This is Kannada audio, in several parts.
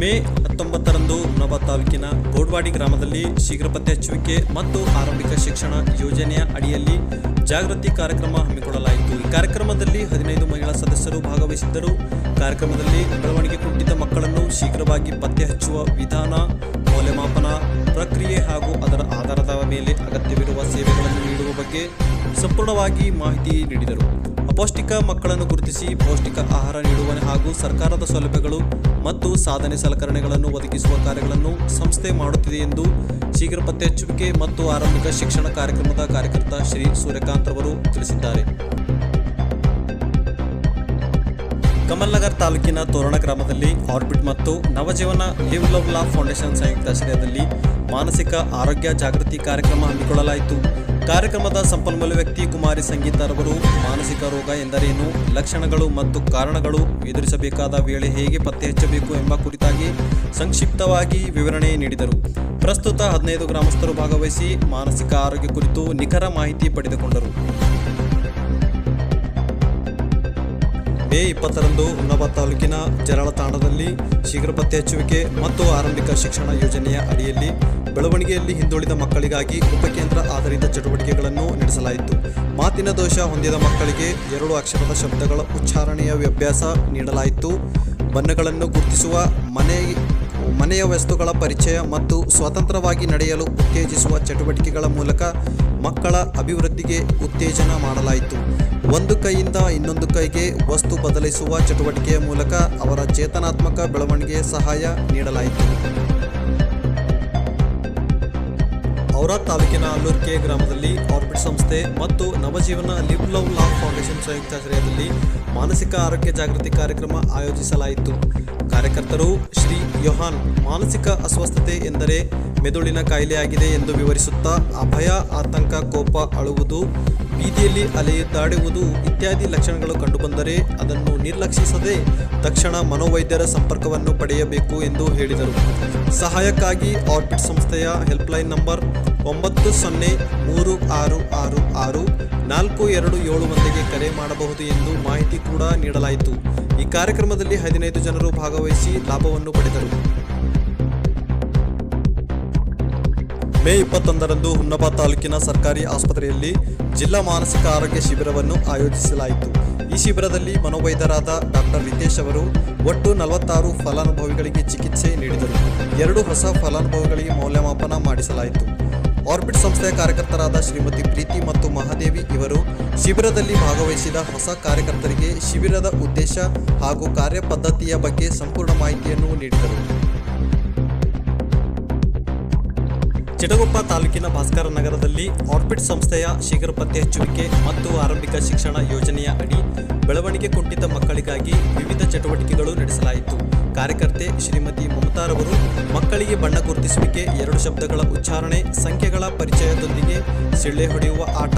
ಮೇ ಹತ್ತೊಂಬತ್ತರಂದು ನವ ತಾಲೂಕಿನ ಗೋಡ್ವಾಡಿ ಗ್ರಾಮದಲ್ಲಿ ಶೀಘ್ರ ಪತ್ತೆ ಹಚ್ಚುವಿಕೆ ಮತ್ತು ಆರಂಭಿಕ ಶಿಕ್ಷಣ ಯೋಜನೆಯ ಅಡಿಯಲ್ಲಿ ಜಾಗೃತಿ ಕಾರ್ಯಕ್ರಮ ಹಮ್ಮಿಕೊಳ್ಳಲಾಯಿತು. ಈ ಕಾರ್ಯಕ್ರಮದಲ್ಲಿ ಹದಿನೈದು ಮಹಿಳಾ ಸದಸ್ಯರು ಭಾಗವಹಿಸಿದ್ದರು. ಕಾರ್ಯಕ್ರಮದಲ್ಲಿ ಬೆಳವಣಿಗೆ ಕುಂಠಿತ ಮಕ್ಕಳನ್ನು ಶೀಘ್ರವಾಗಿ ಪತ್ತೆ ಹಚ್ಚುವ ವಿಧಾನ, ಮೌಲ್ಯಮಾಪನ, ಪ್ರಕ್ರಿಯೆ ಹಾಗೂ ಅದರ ಆಧಾರದ ಮೇಲೆ ಅಗತ್ಯವಿರುವ ಸೇವೆಗಳನ್ನು ನೀಡುವ ಬಗ್ಗೆ ಸಂಪೂರ್ಣವಾಗಿ ಮಾಹಿತಿ ನೀಡಿದರು. ಅಪೌಷ್ಟಿಕ ಮಕ್ಕಳನ್ನು ಗುರುತಿಸಿ ಪೌಷ್ಟಿಕ ಆಹಾರ ನೀಡುವ ಹಾಗೂ ಸರ್ಕಾರದ ಸೌಲಭ್ಯಗಳು ಮತ್ತು ಸಾಧನೆ ಸಲಕರಣೆಗಳನ್ನು ಒದಗಿಸುವ ಕಾರ್ಯಗಳನ್ನು ಸಂಸ್ಥೆ ಮಾಡುತ್ತಿದೆ ಎಂದು ಶೀಘ್ರ ಪತ್ತೆ ಮತ್ತು ಆರಂಭಿಕ ಶಿಕ್ಷಣ ಕಾರ್ಯಕ್ರಮದ ಕಾರ್ಯಕರ್ತ ಶ್ರೀ ಸೂರ್ಯಕಾಂತ್ ಅವರು ತಿಳಿಸಿದ್ದಾರೆ. ಕಮಲ್ನಗರ್ ತಾಲೂಕಿನ ತೋರಣ ಗ್ರಾಮದಲ್ಲಿ ಆರ್ಬಿಟ್ ಮತ್ತು Navajeevana Live Love Laugh Foundation ಸಂಯುಕ್ತಾಶ್ರಯದಲ್ಲಿ ಮಾನಸಿಕ ಆರೋಗ್ಯ ಜಾಗೃತಿ ಕಾರ್ಯಕ್ರಮ ಹಮ್ಮಿಕೊಳ್ಳಲಾಯಿತು. ಕಾರ್ಯಕ್ರಮದ ಸಂಪನ್ಮೂಲ ವ್ಯಕ್ತಿ ಕುಮಾರಿ ಸಂಗೀತರವರು ಮಾನಸಿಕ ರೋಗ ಎಂದರೇನು, ಲಕ್ಷಣಗಳು ಮತ್ತು ಕಾರಣಗಳು ಎದುರಿಸಬೇಕಾದ ವೇಳೆ ಹೇಗೆ ಪತ್ತೆ ಹಚ್ಚಬೇಕು ಎಂಬ ಕುರಿತಾಗಿ ಸಂಕ್ಷಿಪ್ತವಾಗಿ ವಿವರಣೆ ನೀಡಿದರು. ಪ್ರಸ್ತುತ ಹದಿನೈದು ಗ್ರಾಮಸ್ಥರು ಭಾಗವಹಿಸಿ ಮಾನಸಿಕ ಆರೋಗ್ಯ ಕುರಿತು ನಿಖರ ಮಾಹಿತಿ ಪಡೆದುಕೊಂಡರು. ಮೇ ಇಪ್ಪತ್ತರಂದು ಹುನ್ನಬ ತಾಲೂಕಿನ ಜರಳ ತಾಂಡದಲ್ಲಿ ಶೀಘ್ರ ಪತ್ತೆ ಹಚ್ಚುವಿಕೆ ಮತ್ತು ಆರಂಭಿಕ ಶಿಕ್ಷಣ ಯೋಜನೆಯ ಅಡಿಯಲ್ಲಿ ಬೆಳವಣಿಗೆಯಲ್ಲಿ ಹಿಂದುಳಿದ ಮಕ್ಕಳಿಗಾಗಿ ಉಪಕೇಂದ್ರ ಆಧಾರಿತ ಚಟುವಟಿಕೆಗಳನ್ನು ನಡೆಸಲಾಯಿತು. ಮಾತಿನ ದೋಷ ಹೊಂದಿದ ಮಕ್ಕಳಿಗೆ ಎರಡು ಅಕ್ಷರದ ಶಬ್ದಗಳ ಉಚ್ಚಾರಣೆಯ ವ್ಯಭ್ಯಾಸ ನೀಡಲಾಯಿತು. ಬಣ್ಣಗಳನ್ನು ಗುರುತಿಸುವ ಮನೆ, ಮನೆಯ ವಸ್ತುಗಳ ಪರಿಚಯ ಮತ್ತು ಸ್ವತಂತ್ರವಾಗಿ ನಡೆಯಲು ಉತ್ತೇಜಿಸುವ ಚಟುವಟಿಕೆಗಳ ಮೂಲಕ ಮಕ್ಕಳ ಅಭಿವೃದ್ಧಿಗೆ ಉತ್ತೇಜನ ಮಾಡಲಾಯಿತು. ಒಂದು ಕೈಯಿಂದ ಇನ್ನೊಂದು ಕೈಗೆ ವಸ್ತು ಬದಲಿಸುವ ಚಟುವಟಿಕೆಯ ಮೂಲಕ ಅವರ ಚೇತನಾತ್ಮಕ ಬೆಳವಣಿಗೆ ಸಹಾಯ ನೀಡಲಾಯಿತು. ಔರಾ ತಾಲೂಕಿನ ಅಲ್ಲೂರ್ಕೆ ಗ್ರಾಮದಲ್ಲಿ ಆರ್ಬಿಟ್ ಸಂಸ್ಥೆ ಮತ್ತು Navajeevana Live Love Laugh Foundation ಸಂಯುಕ್ತಾಶ್ರಯದಲ್ಲಿ ಮಾನಸಿಕ ಆರೋಗ್ಯ ಜಾಗೃತಿ ಕಾರ್ಯಕ್ರಮ ಆಯೋಜಿಸಲಾಯಿತು. ಕಾರ್ಯಕರ್ತರು ಶ್ರೀ ಯೋಹಾನ್, ಮಾನಸಿಕ ಅಸ್ವಸ್ಥತೆ ಎಂದರೆ ಮೆದುಳಿನ ಕಾಯಿಲೆಯಾಗಿದೆ ಎಂದು ವಿವರಿಸುತ್ತಾ ಅಭಯ, ಆತಂಕ, ಕೋಪ, ಅಳುವುದು ಬೀದಿಯಲ್ಲಿ ಅಲೆಯುತ್ತಾಡುವುದು ಇತ್ಯಾದಿ ಲಕ್ಷಣಗಳು ಕಂಡುಬಂದರೆ ಅದನ್ನು ನಿರ್ಲಕ್ಷಿಸದೆ ತಕ್ಷಣ ಮನೋವೈದ್ಯರ ಸಂಪರ್ಕವನ್ನು ಪಡೆಯಬೇಕು ಎಂದು ಹೇಳಿದರು. ಸಹಾಯಕ್ಕಾಗಿ ಆರ್ಬಿಟ್ ಸಂಸ್ಥೆಯ ಹೆಲ್ಪ್ಲೈನ್ ನಂಬರ್ ಒಂಬತ್ತು ಸೊನ್ನೆ ಮೂರು ಆರು ಆರು ಆರು ನಾಲ್ಕು ಎರಡು ಏಳು ಮಂದಿಗೆ ಕರೆ ಮಾಡಬಹುದು ಎಂದು ಮಾಹಿತಿ ಕೂಡ ನೀಡಲಾಯಿತು. ಈ ಕಾರ್ಯಕ್ರಮದಲ್ಲಿ ಹದಿನೈದು ಜನರು ಭಾಗವಹಿಸಿ ಲಾಭವನ್ನು ಪಡೆದರು. ಮೇ ಇಪ್ಪತ್ತೊಂದರಂದು ಹುಮ್ನಾಬಾದ್ ತಾಲೂಕಿನ ಸರ್ಕಾರಿ ಆಸ್ಪತ್ರೆಯಲ್ಲಿ ಜಿಲ್ಲಾ ಮಾನಸಿಕ ಆರೋಗ್ಯ ಶಿಬಿರವನ್ನು ಆಯೋಜಿಸಲಾಯಿತು. ಈ ಶಿಬಿರದಲ್ಲಿ ಮನೋವೈದ್ಯರಾದ ಡಾಕ್ಟರ್ ರಿತೇಶ್ ಅವರು ಒಟ್ಟು ನಲವತ್ತಾರು ಫಲಾನುಭವಿಗಳಿಗೆ ಚಿಕಿತ್ಸೆ ನೀಡಿದರು. ಎರಡು ಹೊಸ ಫಲಾನುಭವಿಗಳಿಗೆ ಮೌಲ್ಯಮಾಪನ ಮಾಡಿಸಲಾಯಿತು. ಆರ್ಬಿಟ್ ಸಂಸ್ಥೆಯ ಕಾರ್ಯಕರ್ತರಾದ ಶ್ರೀಮತಿ ಪ್ರೀತಿ ಮತ್ತು ಮಹಾದೇವಿ ಇವರು ಶಿಬಿರದಲ್ಲಿ ಭಾಗವಹಿಸಿದ ಹೊಸ ಕಾರ್ಯಕರ್ತರಿಗೆ ಶಿಬಿರದ ಉದ್ದೇಶ ಹಾಗೂ ಕಾರ್ಯಪದ್ಧತಿಯ ಬಗ್ಗೆ ಸಂಪೂರ್ಣ ಮಾಹಿತಿಯನ್ನು ನೀಡಿದರು. ಚಿಟಗುಪ್ಪ ತಾಲೂಕಿನ ಭಾಸ್ಕರ ನಗರದಲ್ಲಿ ಆರ್ಬಿಟ್ ಸಂಸ್ಥೆಯ ಶೀಘ್ರ ಪತ್ತೆ ಹಚ್ಚುವಿಕೆ ಮತ್ತು ಆರಂಭಿಕ ಶಿಕ್ಷಣ ಯೋಜನೆಯ ಅಡಿ ಬೆಳವಣಿಗೆ ಕುಂಠಿತ ಮಕ್ಕಳಿಗಾಗಿ ವಿವಿಧ ಚಟುವಟಿಕೆಗಳು ನಡೆಸಲಾಯಿತು. ಕಾರ್ಯಕರ್ತೆ ಶ್ರೀಮತಿ ಮಮತಾರವರು ಮಕ್ಕಳಿಗೆ ಬಣ್ಣ ಗುರುತಿಸುವಿಕೆ ಎರಡು ಶಬ್ದಗಳ ಉಚ್ಚಾರಣೆ, ಸಂಖ್ಯೆಗಳ ಪರಿಚಯದೊಂದಿಗೆ ಸಿಳ್ಳೆ ಹೊಡೆಯುವ ಆಟ,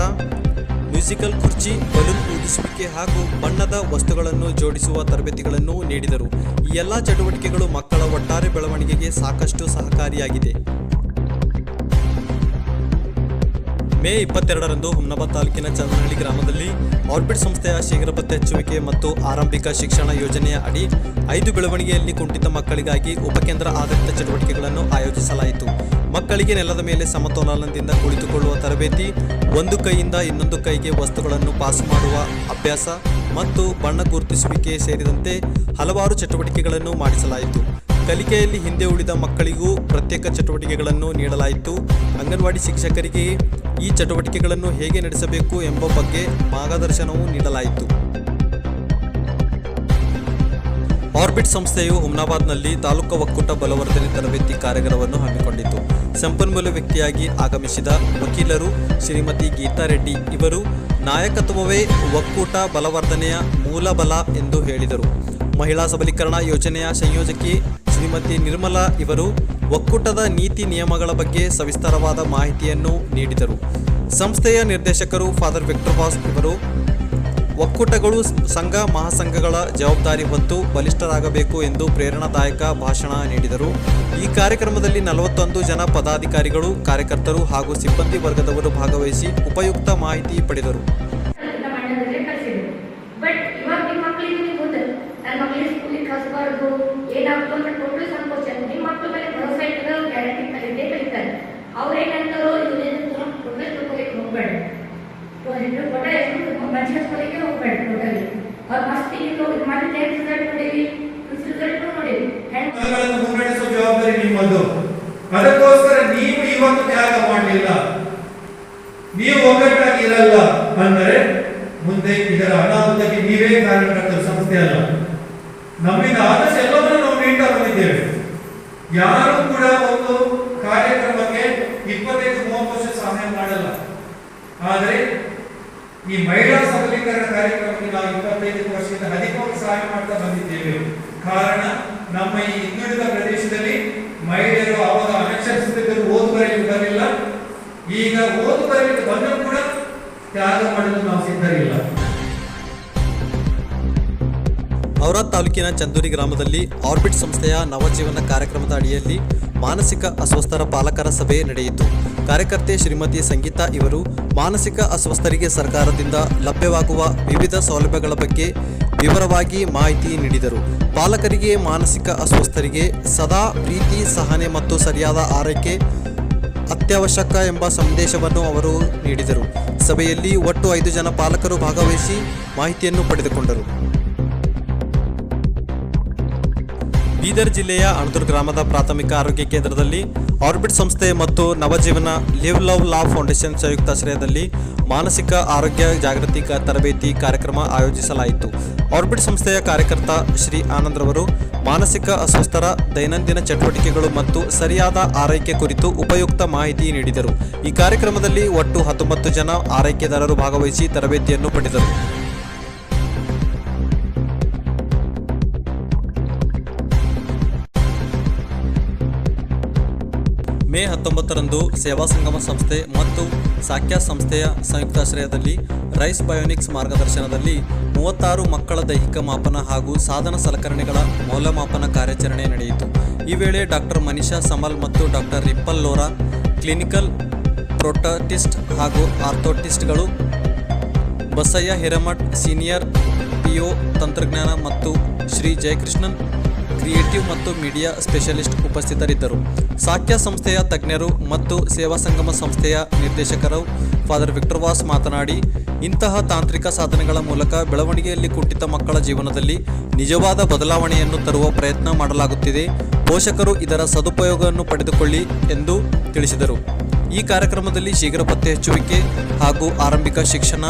ಮ್ಯೂಸಿಕಲ್ ಕುರ್ಚಿ, ಬಲೂನ್ ಊದಿಸುವಿಕೆ ಹಾಗೂ ಬಣ್ಣದ ವಸ್ತುಗಳನ್ನು ಜೋಡಿಸುವ ತರಬೇತಿಗಳನ್ನು ನೀಡಿದರು. ಈ ಎಲ್ಲ ಚಟುವಟಿಕೆಗಳು ಮಕ್ಕಳ ಒಟ್ಟಾರೆ ಬೆಳವಣಿಗೆಗೆ ಸಾಕಷ್ಟು ಸಹಕಾರಿಯಾಗಿದೆ. ಮೇ ಇಪ್ಪತ್ತೆರಡರಂದು ಹುಮ್ನಾಬಾದ್ ತಾಲೂಕಿನ ಚಂದ್ರಹಳ್ಳಿ ಗ್ರಾಮದಲ್ಲಿ ಆರ್ಬಿಟ್ ಸಂಸ್ಥೆಯ ಶೀಘ್ರ ಪತ್ತೆ ಹಚ್ಚುವಿಕೆ ಮತ್ತು ಆರಂಭಿಕ ಶಿಕ್ಷಣ ಯೋಜನೆಯ ಅಡಿ ಐದು ಬೆಳವಣಿಗೆಯಲ್ಲಿ ಕುಂಠಿತ ಮಕ್ಕಳಿಗಾಗಿ ಉಪಕೇಂದ್ರ ಆಧಾರಿತ ಚಟುವಟಿಕೆಗಳನ್ನು ಆಯೋಜಿಸಲಾಯಿತು. ಮಕ್ಕಳಿಗೆ ನೆಲದ ಮೇಲೆ ಸಮತೋಲನದಿಂದ ಕುಳಿತುಕೊಳ್ಳುವ ತರಬೇತಿ, ಒಂದು ಕೈಯಿಂದ ಇನ್ನೊಂದು ಕೈಗೆ ವಸ್ತುಗಳನ್ನು ಪಾಸ್ ಮಾಡುವ ಅಭ್ಯಾಸ ಮತ್ತು ಬಣ್ಣ ಗುರುತಿಸುವಿಕೆ ಸೇರಿದಂತೆ ಹಲವಾರು ಚಟುವಟಿಕೆಗಳನ್ನು ಮಾಡಿಸಲಾಯಿತು. ಕಲಿಕೆಯಲ್ಲಿ ಹಿಂದೆ ಉಳಿದ ಮಕ್ಕಳಿಗೂ ಪ್ರತ್ಯೇಕ ಚಟುವಟಿಕೆಗಳನ್ನು ನೀಡಲಾಯಿತು. ಅಂಗನವಾಡಿ ಶಿಕ್ಷಕರಿಗೆ ಈ ಚಟುವಟಿಕೆಗಳನ್ನು ಹೇಗೆ ನಡೆಸಬೇಕು ಎಂಬ ಬಗ್ಗೆ ಮಾರ್ಗದರ್ಶನವೂ ನೀಡಲಾಯಿತು. ಆರ್ಬಿಟ್ ಸಂಸ್ಥೆಯು ಹುಮ್ನಾಬಾದ್ನಲ್ಲಿ ತಾಲೂಕು ಒಕ್ಕೂಟ ಬಲವರ್ಧನೆ ತರಬೇತಿ ಕಾರ್ಯಕ್ರಮವನ್ನು ಹಮ್ಮಿಕೊಂಡಿತು. ಸಂಪನ್ಮೂಲ ವ್ಯಕ್ತಿಯಾಗಿ ಆಗಮಿಸಿದ ವಕೀಲರು ಶ್ರೀಮತಿ ಗೀತಾ ರೆಡ್ಡಿ ಇವರು, ನಾಯಕತ್ವವೇ ಒಕ್ಕೂಟ ಬಲವರ್ಧನೆಯ ಮೂಲ ಬಲ ಎಂದು ಹೇಳಿದರು. ಮಹಿಳಾ ಸಬಲೀಕರಣ ಯೋಜನೆಯ ಸಂಯೋಜಕಿ ಶ್ರೀಮತಿ ನಿರ್ಮಲಾ ಇವರು ಒಕ್ಕೂಟದ ನೀತಿ ನಿಯಮಗಳ ಬಗ್ಗೆ ಸವಿಸ್ತಾರವಾದ ಮಾಹಿತಿಯನ್ನು ನೀಡಿದರು. ಸಂಸ್ಥೆಯ ನಿರ್ದೇಶಕರು ಫಾದರ್ ವಿಕ್ಟರ್ ಬಾಸ್ ಇವರು, ಒಕ್ಕೂಟಗಳು ಸಂಘ ಮಹಾಸಂಘಗಳ ಜವಾಬ್ದಾರಿ ಹೊತ್ತು ಬಲಿಷ್ಠರಾಗಬೇಕು ಎಂದು ಪ್ರೇರಣಾದಾಯಕ ಭಾಷಣ ನೀಡಿದರು. ಈ ಕಾರ್ಯಕ್ರಮದಲ್ಲಿ ನಲವತ್ತೊಂದು ಜನ ಪದಾಧಿಕಾರಿಗಳು, ಕಾರ್ಯಕರ್ತರು ಹಾಗೂ ಸಿಬ್ಬಂದಿ ವರ್ಗದವರು ಭಾಗವಹಿಸಿ ಉಪಯುಕ್ತ ಮಾಹಿತಿ ಪಡೆದರು. ನಿಮ್ಮದು. ಅದಕ್ಕೋಸ್ಕರ ನೀವು ಇವತ್ತು ತ್ಯಾಗ ಮಾಡಲಿಲ್ಲ. ನೀವು ಒಗ್ಗಟ್ಟಾಗಿ ಇರಲ್ಲ ಅಂದರೆ ಮುಂದೆ ಇದರ ಅನಾಹುತಕ್ಕೆ ನೀವೇ ಕಾರಣಕರ್ತರು ಸಂಸ್ಥೆ ಅಲ್ಲ. ನಮ್ಮಿಂದ ಆದಷ್ಟು ಎಲ್ಲವನ್ನೂ ನಾವು ನೀಡ್ತಾ ಬಂದಿದ್ದೇವೆ. ಯಾರು ಕೂಡ ಒಂದು ಕಾರ್ಯಕ್ರಮಕ್ಕೆ ಇಪ್ಪತ್ತೈದು, ಮೂವತ್ತು ವರ್ಷ ಸಹಾಯ ಮಾಡಲ್ಲ. ಆದರೆ ಈ ಮಹಿಳಾ ಸಬಲೀಕರಣ ಕಾರ್ಯಕ್ರಮಕ್ಕೆ ನಾವು ಇಪ್ಪತ್ತೈದು ವರ್ಷದಿಂದ ಅಧಿಕವಾಗಿ ಸಹಾಯ ಮಾಡ್ತಾ ಬಂದಿದ್ದೇವೆ. ಕಾರಣ, ನಮ್ಮ ಈ ಹಿಂದುಳಿದ ಪ್ರದೇಶದಲ್ಲಿ ಮಹಿಳೆಯರು ಅವಾಗ ಅನಕ್ಷರಿಸಬೇಕಾದ್ರೆ ಓದು ಬರೆಯಲು ಬರಲಿಲ್ಲ ಈಗ ಓದು ಬರಲಿಕ್ಕೆ ಬಂದರೂ ಕೂಡ ತ್ಯಾಗ ಮಾಡಲು ನಾವು ಸಿದ್ಧರಿಲ್ಲ. ಔರಾದ್ ತಾಲೂಕಿನ ಚಂದೂರಿ ಗ್ರಾಮದಲ್ಲಿ ಆರ್ಬಿಟ್ ಸಂಸ್ಥೆಯ ನವಜೀವನ ಕಾರ್ಯಕ್ರಮದ ಅಡಿಯಲ್ಲಿ ಮಾನಸಿಕ ಅಸ್ವಸ್ಥರ ಪಾಲಕರ ಸಭೆ ನಡೆಯಿತು. ಕಾರ್ಯಕರ್ತೆ ಶ್ರೀಮತಿ ಸಂಗೀತಾ ಇವರು ಮಾನಸಿಕ ಅಸ್ವಸ್ಥರಿಗೆ ಸರ್ಕಾರದಿಂದ ಲಭ್ಯವಾಗುವ ವಿವಿಧ ಸೌಲಭ್ಯಗಳ ಬಗ್ಗೆ ವಿವರವಾಗಿ ಮಾಹಿತಿ ನೀಡಿದರು. ಪಾಲಕರಿಗೆ ಮಾನಸಿಕ ಅಸ್ವಸ್ಥರಿಗೆ ಸದಾ ಪ್ರೀತಿ, ಸಹನೆ ಮತ್ತು ಸರಿಯಾದ ಆರೈಕೆ ಅತ್ಯವಶ್ಯಕ ಎಂಬ ಸಂದೇಶವನ್ನು ಅವರು ನೀಡಿದರು. ಸಭೆಯಲ್ಲಿ ಒಟ್ಟು ಐದು ಜನ ಪಾಲಕರು ಭಾಗವಹಿಸಿ ಮಾಹಿತಿಯನ್ನು ಪಡೆದುಕೊಂಡರು. ಬೀದರ್ ಜಿಲ್ಲೆಯ ಅಣದೂರು ಗ್ರಾಮದ ಪ್ರಾಥಮಿಕ ಆರೋಗ್ಯ ಕೇಂದ್ರದಲ್ಲಿ ಆರ್ಬಿಟ್ ಸಂಸ್ಥೆ ಮತ್ತು Navajeevana Live Love Laugh Foundation ಸಂಯುಕ್ತಾಶ್ರಯದಲ್ಲಿ ಮಾನಸಿಕ ಆರೋಗ್ಯ ಜಾಗೃತಿ ತರಬೇತಿ ಕಾರ್ಯಕ್ರಮ ಆಯೋಜಿಸಲಾಯಿತು. ಆರ್ಬಿಟ್ ಸಂಸ್ಥೆಯ ಕಾರ್ಯಕರ್ತ ಶ್ರೀ ಆನಂದ್ರವರು ಮಾನಸಿಕ ಅಸ್ವಸ್ಥರ ದೈನಂದಿನ ಚಟುವಟಿಕೆಗಳು ಮತ್ತು ಸರಿಯಾದ ಆರೈಕೆ ಕುರಿತು ಉಪಯುಕ್ತ ಮಾಹಿತಿ ನೀಡಿದರು. ಈ ಕಾರ್ಯಕ್ರಮದಲ್ಲಿ ಒಟ್ಟು ಹತ್ತೊಂಬತ್ತು ಜನ ಆರೈಕೆದಾರರು ಭಾಗವಹಿಸಿ ತರಬೇತಿಯನ್ನು ಪಡೆದರು. ಮೇ ಹತ್ತೊಂಬತ್ತರಂದು ಸೇವಾ ಸಂಗಮ ಸಂಸ್ಥೆ ಮತ್ತು ಸಾಕ್ಯ ಸಂಸ್ಥೆಯ ಸಂಯುಕ್ತಾಶ್ರಯದಲ್ಲಿ ರೈಸ್ ಬಯೋನಿಕ್ಸ್ ಮಾರ್ಗದರ್ಶನದಲ್ಲಿ ಮೂವತ್ತಾರು ಮಕ್ಕಳ ದೈಹಿಕ ಮಾಪನ ಹಾಗೂ ಸಾಧನ ಸಲಕರಣೆಗಳ ಮೌಲ್ಯಮಾಪನ ಕಾರ್ಯಾಚರಣೆ ನಡೆಯಿತು. ಈ ವೇಳೆ ಡಾಕ್ಟರ್ ಮನಿಷಾ ಸಮಲ್ ಮತ್ತು ಡಾಕ್ಟರ್ ರಿಪ್ಪಲ್ ಲೋರಾ, ಕ್ಲಿನಿಕಲ್ ಪ್ರೊಟಟಿಸ್ಟ್ ಹಾಗೂ ಆರ್ಥೋಟಿಸ್ಟ್ಗಳು, ಬಸಯ್ಯ ಹಿರೇಮಠ್ ಸೀನಿಯರ್ ಪಿಒ ತಂತ್ರಜ್ಞಾನ ಮತ್ತು ಶ್ರೀ ಜಯಕೃಷ್ಣನ್ ಕ್ರಿಯೇಟಿವ್ ಮತ್ತು ಮೀಡಿಯಾ ಸ್ಪೆಷಲಿಸ್ಟ್ ಉಪಸ್ಥಿತರಿದ್ದರು. ಸಾಕ್ಯ ಸಂಸ್ಥೆಯ ತಜ್ಞರು ಮತ್ತು ಸೇವಾ ಸಂಗಮ ಸಂಸ್ಥೆಯ ನಿರ್ದೇಶಕರು ಫಾದರ್ ವಿಕ್ಟರ್ ವಾಸ್ ಮಾತನಾಡಿ, ಇಂತಹ ತಾಂತ್ರಿಕ ಸಾಧನೆಗಳ ಮೂಲಕ ಬೆಳವಣಿಗೆಯಲ್ಲಿ ಕುಂಠಿತ ಮಕ್ಕಳ ಜೀವನದಲ್ಲಿ ನಿಜವಾದ ಬದಲಾವಣೆಯನ್ನು ತರುವ ಪ್ರಯತ್ನ ಮಾಡಲಾಗುತ್ತಿದೆ. ಪೋಷಕರು ಇದರ ಸದುಪಯೋಗವನ್ನು ಪಡೆದುಕೊಳ್ಳಿ ಎಂದು ತಿಳಿಸಿದರು. ಈ ಕಾರ್ಯಕ್ರಮದಲ್ಲಿ ಶೀಘ್ರ ಪತ್ತೆ ಹಚ್ಚುವಿಕೆ ಹಾಗೂ ಆರಂಭಿಕ ಶಿಕ್ಷಣ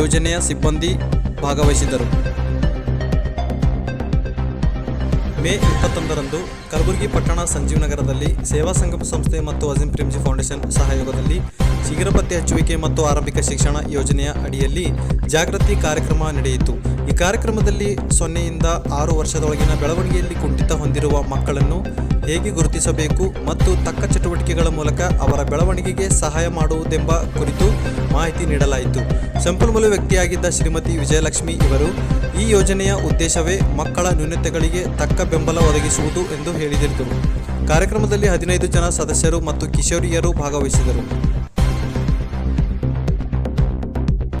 ಯೋಜನೆಯ ಸಿಬ್ಬಂದಿ ಭಾಗವಹಿಸಿದರು ಮೇ ಇಪ್ಪತ್ತೊಂದರಂದು ಕಲಬುರಗಿ ಪಟ್ಟಣ ಸಂಜೀವ್ ನಗರದಲ್ಲಿ ಸೇವಾ ಸಂಗಮ ಸಂಸ್ಥೆ ಮತ್ತು ಅಜಿಂ ಪ್ರೇಮ್ಜಿ ಫೌಂಡೇಶನ್ ಸಹಯೋಗದಲ್ಲಿ ಶೀಘ್ರ ಪತ್ತೆ ಹಚ್ಚುವಿಕೆ ಮತ್ತು ಆರಂಭಿಕ ಶಿಕ್ಷಣ ಯೋಜನೆಯ ಅಡಿಯಲ್ಲಿ ಜಾಗೃತಿ ಕಾರ್ಯಕ್ರಮ ನಡೆಯಿತು. ಈ ಕಾರ್ಯಕ್ರಮದಲ್ಲಿ ಸೊನ್ನೆಯಿಂದ ಆರು ವರ್ಷದೊಳಗಿನ ಬೆಳವಣಿಗೆಯಲ್ಲಿ ಕುಂಠಿತ ಹೊಂದಿರುವ ಮಕ್ಕಳನ್ನು ಹೇಗೆ ಗುರುತಿಸಬೇಕು ಮತ್ತು ತಕ್ಕ ಚಟುವಟಿಕೆಗಳ ಮೂಲಕ ಅವರ ಬೆಳವಣಿಗೆಗೆ ಸಹಾಯ ಮಾಡುವುದೆಂಬ ಕುರಿತು ಮಾಹಿತಿ ನೀಡಲಾಯಿತು. ಸಂಪನ್ಮೂಲ ವ್ಯಕ್ತಿಯಾಗಿದ್ದ ಶ್ರೀಮತಿ ವಿಜಯಲಕ್ಷ್ಮಿ ಇವರು, ಈ ಯೋಜನೆಯ ಉದ್ದೇಶವೇ ಮಕ್ಕಳ ನ್ಯೂನತೆಗಳಿಗೆ ತಕ್ಕ ಬೆಂಬಲ ಒದಗಿಸುವುದು ಎಂದು ಹೇಳಿದರು. ಕಾರ್ಯಕ್ರಮದಲ್ಲಿ ಹದಿನೈದು ಜನ ಸದಸ್ಯರು ಮತ್ತು ಕಿಶೋರಿಯರು ಭಾಗವಹಿಸಿದರು.